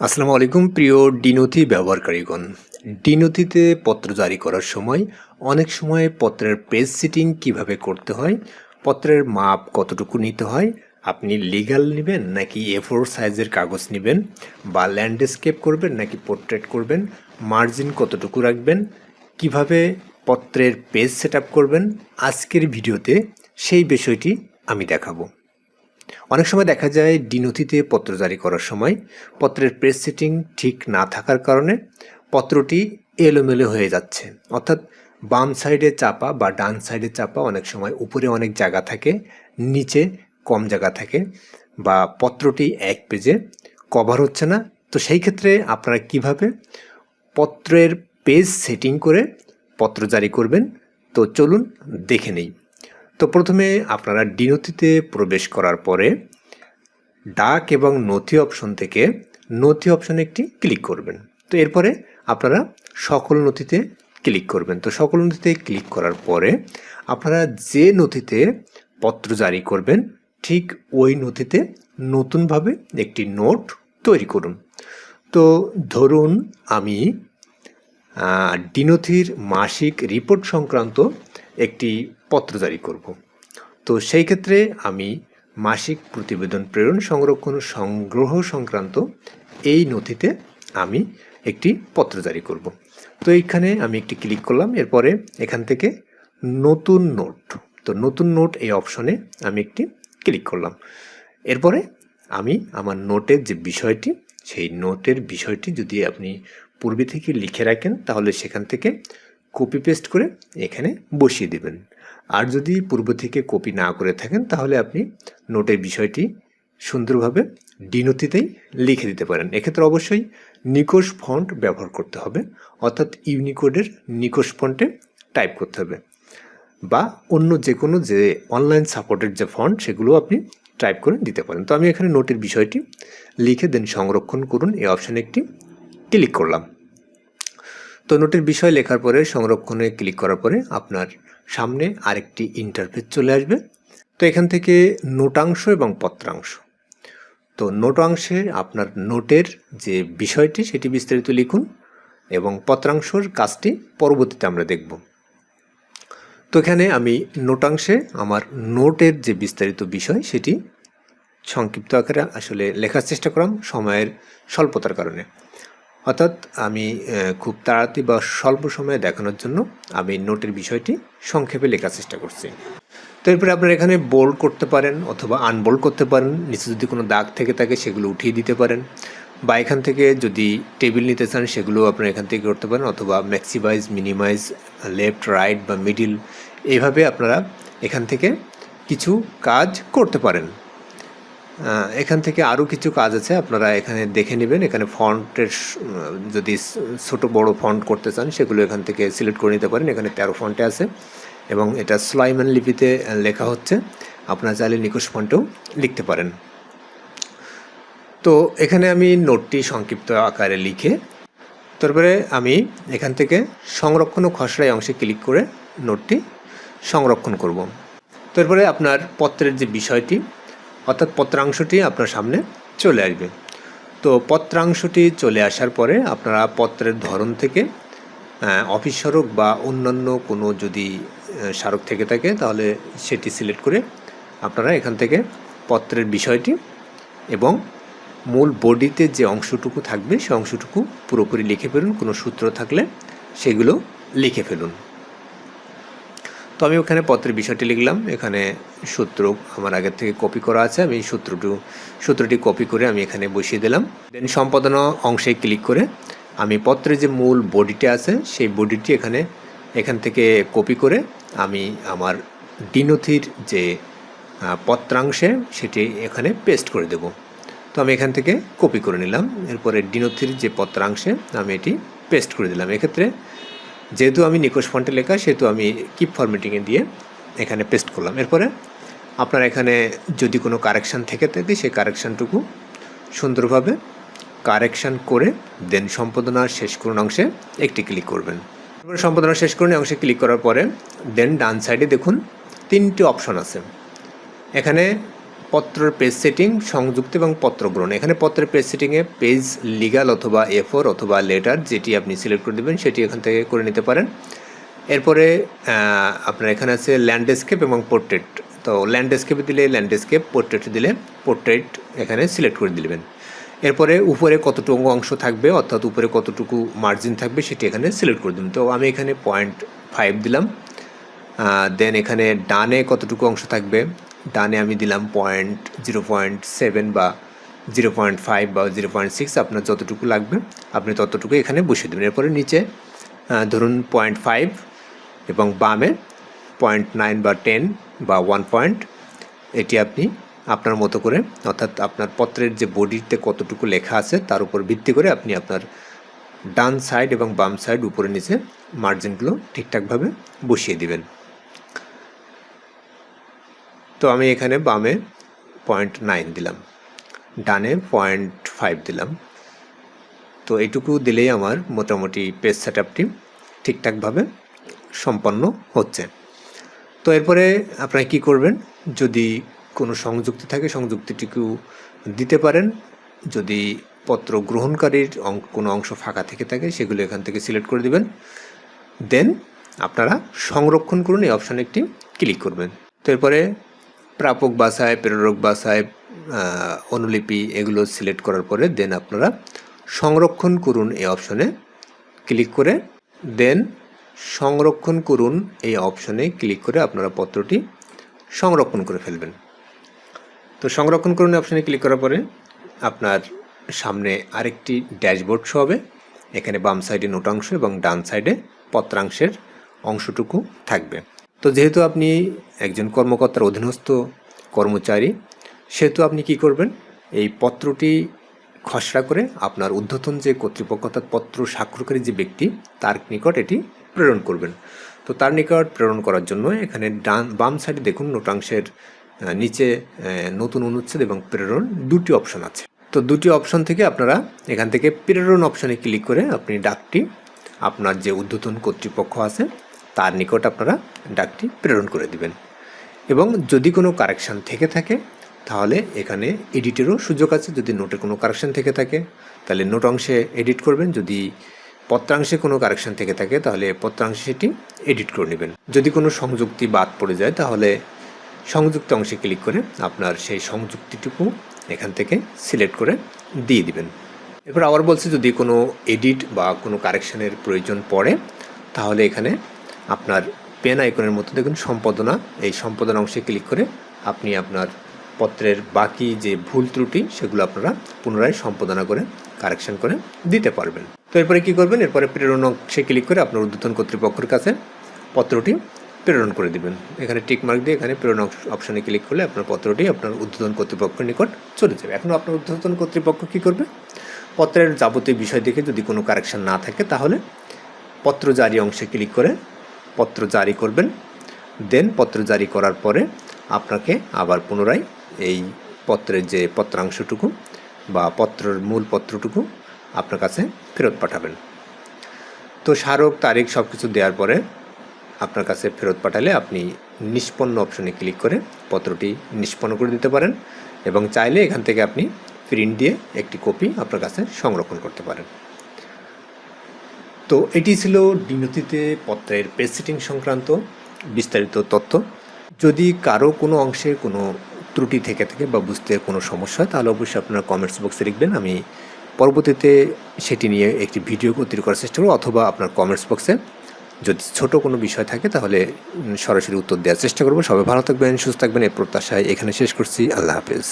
আসসালামু আলাইকুম, প্রিয় ডিনথি ব্যবহারকারীগণ। ডিনথিতে পত্র জারি করার সময় অনেক সময় পত্রের পেজ সিটিং কীভাবে করতে হয়, পত্রের মাপ কতটুকু নিতে হয়, আপনি লিগ্যাল নেবেন নাকি এ ফোর সাইজের কাগজ নেবেন বা ল্যান্ডস্কেপ করবেন নাকি পোর্ট্রেট করবেন, মার্জিন কতটুকু রাখবেন, কীভাবে পত্রের পেজ সেট করবেন, আজকের ভিডিওতে সেই বিষয়টি আমি দেখাবো। অনেক সময় দেখা যায় ডিনথিতে পত্র জারি করার সময় পত্রের প্রেস সেটিং ঠিক না থাকার কারণে পত্রটি এলোমেলো হয়ে যাচ্ছে। অর্থাৎ বাম সাইডে চাপা বা ডান সাইডে চাপা অনেক সময় উপরে অনেক জায়গা থাকে, নিচে কম জায়গা থাকে বা পত্রটি এক পেজে কভার হচ্ছে না। তো সেই ক্ষেত্রে আপনারা কীভাবে পত্রের পেজ সেটিং করে পত্র জারি করবেন? তো চলুন দেখে নেই। তো প্রথমে আপনারা ডিনথিতে প্রবেশ করার পরে ডাক এবং নথি অপশন থেকে নথি অপশনে একটি ক্লিক করবেন। তো এরপরে আপনারা সকল নথিতে ক্লিক করবেন। তো সকল নথিতে ক্লিক করার পরে আপনারা যে নথিতে পত্র জারি করবেন, ঠিক ওই নথিতে নতুনভাবে একটি নোট তৈরি করুন। তো ধরুন আমি ডিনথির মাসিক রিপোর্ট সংক্রান্ত একটি পত্র জারি করব। তো সেই ক্ষেত্রে আমি মাসিক প্রতিবেদন প্রেরণ সংরক্ষণ সংগ্রহ সংক্রান্ত এই নথিতে আমি একটি পত্র জারি করব। তো এইখানে আমি একটি ক্লিক করলাম, এরপরে এখান থেকে নতুন নোট। তো নতুন নোট এই অপশনে আমি একটি ক্লিক করলাম। এরপরে আমি আমার নোটের যে বিষয়টি, সেই নোটের বিষয়টি যদি আপনি পূর্বে থেকে লিখে রাখেন, তাহলে সেখান থেকে কপি পেস্ট করে এখানে বসিয়ে দেবেন। আর যদি পূর্ব থেকে কপি না করে থাকেন, তাহলে আপনি নোটের বিষয়টি সুন্দরভাবে ডিনতিতেই লিখে দিতে পারেন। এক্ষেত্রে অবশ্যই নিকোষ ফন্ট ব্যবহার করতে হবে, অর্থাৎ ইউনিকোডের নিকোষ ফন্টে টাইপ করতে হবে। বা অন্য যে কোনো যে অনলাইন সাপোর্টের যে ফন্ট, সেগুলো আপনি টাইপ করে দিতে পারেন। তো আমি এখানে নোটের বিষয়টি লিখে দেন, সংরক্ষণ করুন। এই অপশানে একটি ক্লিক করলাম। তো নোটের বিষয় লেখার পরে সংরক্ষণে ক্লিক করার পরে আপনার সামনে আরেকটি ইন্টারফেস চলে আসবে। তো এখান থেকে নোটাংশ এবং পত্রাংশ। তো নোটাংশে আপনার নোটের যে বিষয়টি, সেটি বিস্তারিত লিখুন এবং পত্রাংশর কাজটি পরবর্তীতে আমরা দেখব। তো এখানে আমি নোটাংশে আমার নোটের যে বিস্তারিত বিষয়, সেটি সংক্ষিপ্ত আকারে আসলে লেখার চেষ্টা করলাম সময়ের স্বল্পতার কারণে। অর্থাৎ আমি খুব তাড়াতাড়ি বা স্বল্প সময়ে দেখানোর জন্য আমি নোটের বিষয়টি সংক্ষেপে লেখার চেষ্টা করছি। তো এরপরে আপনারা এখানে বোল্ড করতে পারেন অথবা আনবোল্ড করতে পারেন। নিচে যদি কোনো দাগ থেকে থাকে সেগুলো উঠিয়ে দিতে পারেন। বা এখান থেকে যদি টেবিল নিতে চান সেগুলো আপনারা এখান থেকে করতে পারেন অথবা ম্যাক্সিমাইজ মিনিমাইজ লেফট রাইট বা মিডিল এইভাবে আপনারা এখান থেকে কিছু কাজ করতে পারেন। এখান থেকে আরও কিছু কাজ আছে, আপনারা এখানে দেখে নেবেন। এখানে ফন্টের যদি ছোট বড় ফন্ট করতে চান, সেগুলো এখান থেকে সিলেক্ট করে নিতে পারেন। এখানে তেরো ফন্টে আছে এবং এটা স্লাইমান লিপিতে লেখা হচ্ছে। আপনারা চাইলে নিকোষ ফন্টেও লিখতে পারেন। তো এখানে আমি নোটটি সংক্ষিপ্ত আকারে লিখে, তারপরে আমি এখান থেকে সংরক্ষণ ও খসড়াই অংশে ক্লিক করে নোটটি সংরক্ষণ করব। তারপরে আপনার পত্রের যে বিষয়টি অর্থাৎ পত্রাংশটি আপনার সামনে চলে আসবে। তো পত্রাংশটি চলে আসার পরে আপনারা পত্রের ধরন থেকে অফিস স্মারক বা অন্যান্য কোনো যদি স্মারক থেকে থাকে, তাহলে সেটি সিলেক্ট করে আপনারা এখান থেকে পত্রের বিষয়টি এবং মূল বডিতে যে অংশটুকু থাকবে, সে অংশটুকু পুরোপুরি লিখে ফেলুন। কোনো সূত্র থাকলে সেগুলো লিখে ফেলুন। তো আমি ওখানে পত্রের বিষয়টি লিখলাম। এখানে সূত্র আমার আগের থেকে কপি করা আছে। আমি সূত্রটি সূত্রটি কপি করে আমি এখানে বসিয়ে দিলাম। দেন সম্পাদনা অংশে ক্লিক করে আমি পত্রের যে মূল বডিটি আছে, সেই বডিটি এখানে, এখান থেকে কপি করে আমি আমার ডিনথির যে পত্রাংশে সেটি এখানে পেস্ট করে দেব। তো আমি এখান থেকে কপি করে নিলাম। এরপরে ডিনথির যে পত্রাংশে আমি এটি পেস্ট করে দিলাম। এক্ষেত্রে যেহেতু আমি নিকোষ ফন্টে লেখা, সেহেতু আমি কিপ ফরম্যাটিংয়ে দিয়ে এখানে পেস্ট করলাম। এরপরে আপনার এখানে যদি কোনো কারেকশান থেকে থাকে, সেই কারেকশানটুকু সুন্দরভাবে কারেকশান করে দেন সম্পাদনা শেষ করুন অংশে একটি ক্লিক করবেন। এরপরে সম্পাদনা শেষ করুন অংশে ক্লিক করার পরে দেন ডান সাইডে দেখুন তিনটি অপশন আছে। এখানে পত্রের পেজ সেটিং সংযুক্ত এবং পত্র গ্রহণ। এখানে পত্রের পেজ সেটিংয়ে পেজ লিগাল অথবা এ ফোর অথবা লেটার যেটি আপনি সিলেক্ট করে দেবেন, সেটি এখান থেকে করে নিতে পারেন। এরপরে আপনার এখানে আছে ল্যান্ডস্কেপ এবং পোর্ট্রেট তো ল্যান্ডস্কেপে দিলে ল্যান্ডস্কেপ পোর্ট্রেট দিলে পোর্ট্রেট এখানে সিলেক্ট করে দিবেন। এরপরে উপরে কতটুকু অংশ থাকবে, অর্থাৎ উপরে কতটুকু মার্জিন থাকবে, সেটি এখানে সিলেক্ট করে দিবেন। তো আমি এখানে পয়েন্ট ফাইভ দিলাম। দেন এখানে ডানে কতটুকু অংশ থাকবে ডানে আমি দিলাম পয়েন্ট জিরো পয়েন্ট সেভেন বা জিরো পয়েন্ট ফাইভ বা জিরো পয়েন্ট সিক্স আপনার যতটুকু লাগবে, আপনি ততটুকু এখানে বসিয়ে দেবেন। এরপরে নিচে ধরুন পয়েন্ট ফাইভ এবং বামে পয়েন্ট নাইন বা টেন বা ওয়ান পয়েন্ট এটি আপনি আপনার মতো করে, অর্থাৎ আপনার পত্রের যে বডিতে কতটুকু লেখা আছে, তার উপর ভিত্তি করে আপনি আপনার ডান সাইড এবং বাম সাইড উপরে নিচে মার্জিনগুলো ঠিকঠাকভাবে বসিয়ে দিবেন। তো আমি এখানে বামে পয়েন্ট নাইন দিলাম, ডানে পয়েন্ট ফাইভ দিলাম। তো এইটুকু দিলেই আমার মোটামুটি পেজ সেট আপটি ঠিকঠাকভাবে সম্পন্ন হচ্ছে। তো এরপরে আপনারা কি করবেন, যদি কোনো সংযুক্তি থাকে, সংযুক্তিটিকেও দিতে পারেন। যদি পত্র গ্রহণকারীর কোনো অংশ ফাঁকা থেকে থাকে, সেগুলো এখান থেকে সিলেক্ট করে দিবেন। দেন আপনারা সংরক্ষণ করুন, এই অপশানে একটি ক্লিক করবেন। তো এরপরে প্রাপক বাসায় প্রেরক বাসায় অনুলিপি এগুলো সিলেক্ট করার পরে দেন আপনারা সংরক্ষণ করুন এই অপশনে ক্লিক করে, দেন সংরক্ষণ করুন এই অপশনে ক্লিক করে আপনারা পত্রটি সংরক্ষণ করে ফেলবেন। তো সংরক্ষণ করুন অপশনে ক্লিক করার পরে আপনার সামনে আরেকটি ড্যাশবোর্ড শো হবে। এখানে বাম সাইডে নোটাংশ এবং ডান সাইডে পত্রাংশের অংশটুকু থাকবে। তো যেহেতু আপনি একজন কর্মকর্তার অধীনস্থ কর্মচারী, সেহেতু আপনি কি করবেন? এই পত্রটি খসড়া করে আপনার ঊর্ধ্বতন যে কর্তৃপক্ষ অর্থাৎ পত্র স্বাক্ষরকারী যে ব্যক্তি, তার নিকট এটি প্রেরণ করবেন। তো তার নিকট প্রেরণ করার জন্য এখানে ডান, বাম সাইডে দেখুন নোটাংশের নিচে নতুন অনুচ্ছেদ এবং প্রেরণ দুটি অপশন আছে। তো দুটি অপশন থেকে আপনারা এখান থেকে প্রেরণ অপশনে ক্লিক করে আপনি ডাকটি, আপনার যে ঊর্ধ্বতন কর্তৃপক্ষ আছে তার নিকট আপনারা ডাকটি প্রেরণ করে দিবেন। এবং যদি কোনো কারেকশান থেকে থাকে, তাহলে এখানে এডিটেরও সুযোগ আছে। যদি নোটে কোনো কারেকশান থেকে থাকে, তাহলে নোট অংশে এডিট করবেন। যদি পত্রাংশে কোনো কারেকশান থেকে থাকে, তাহলে পত্রাংশে সেটি এডিট করে নেবেন। যদি কোনো সংযুক্তি বাদ পড়ে যায়, তাহলে সংযুক্ত অংশে ক্লিক করে আপনার সেই সংযুক্তিটুকু এখান থেকে সিলেক্ট করে দিয়ে দিবেন। এরপর আবার বলছি, যদি কোনো এডিট বা কোনো কারেকশানের প্রয়োজন পড়ে, তাহলে এখানে আপনার পেন আইকনের মতো দেখুন সম্পাদনা। এই সম্পাদনা অংশে ক্লিক করে আপনি আপনার পত্রের বাকি যে ভুল ত্রুটি, সেগুলো আপনারা পুনরায় সম্পাদনা করে, কারেকশন করে দিতে পারবেন। তো এরপরে কী করবেন? এরপরে প্রেরণ অংশে ক্লিক করে আপনার ঊর্ধ্বতন কর্তৃপক্ষের কাছে পত্রটি প্রেরণ করে দিবেন। এখানে টিক মার্ক দিয়ে এখানে প্রেরণ অপশনে ক্লিক করলে আপনার পত্রটি আপনার ঊর্ধ্বতন কর্তৃপক্ষের নিকট চলে যাবে। এখন আপনার ঊর্ধ্বতন কর্তৃপক্ষ কী করবে? পত্রের যাবতীয় বিষয় দেখে যদি কোনো কারেকশন না থাকে, তাহলে পত্র জারি অংশে ক্লিক করে পত্র জারি করবেন, দেন পত্র জারি করার পরে আপনাকে আবার পুনরায় এই পত্রের যে পত্রাংশটুকু বা পত্রের মূল পত্রটুকু আপনার কাছে ফেরত পাঠাবেন। তো স্মারক, তারিখ সব কিছু দেওয়ার পরে আপনার কাছে ফেরত পাঠালে আপনি নিষ্পন্ন অপশনে ক্লিক করে পত্রটি নিষ্পন্ন করে দিতে পারেন এবং চাইলে এখান থেকে আপনি প্রিন্ট দিয়ে একটি কপি আপনার কাছে সংরক্ষণ করতে পারেন। তো এটি ছিল ডিনতিতে পত্রের পেজ সেটিং সংক্রান্ত বিস্তারিত তথ্য। যদি কারও কোনো অংশে কোনো ত্রুটি থেকে থাকে বা বুঝতে কোনো সমস্যা হয়, তাহলে অবশ্যই আপনারা কমেন্টস বক্সে লিখবেন। আমি পরবর্তীতে সেটি নিয়ে একটি ভিডিও তৈরি করার চেষ্টা করব, অথবা আপনার কমেন্টস বক্সে যদি ছোট কোনো বিষয় থাকে, তাহলে সরাসরি উত্তর দেওয়ার চেষ্টা করব। সবাই ভালো থাকবেন, সুস্থ থাকবেন, এই প্রত্যাশায় এখানে শেষ করছি। আল্লাহ হাফেজ।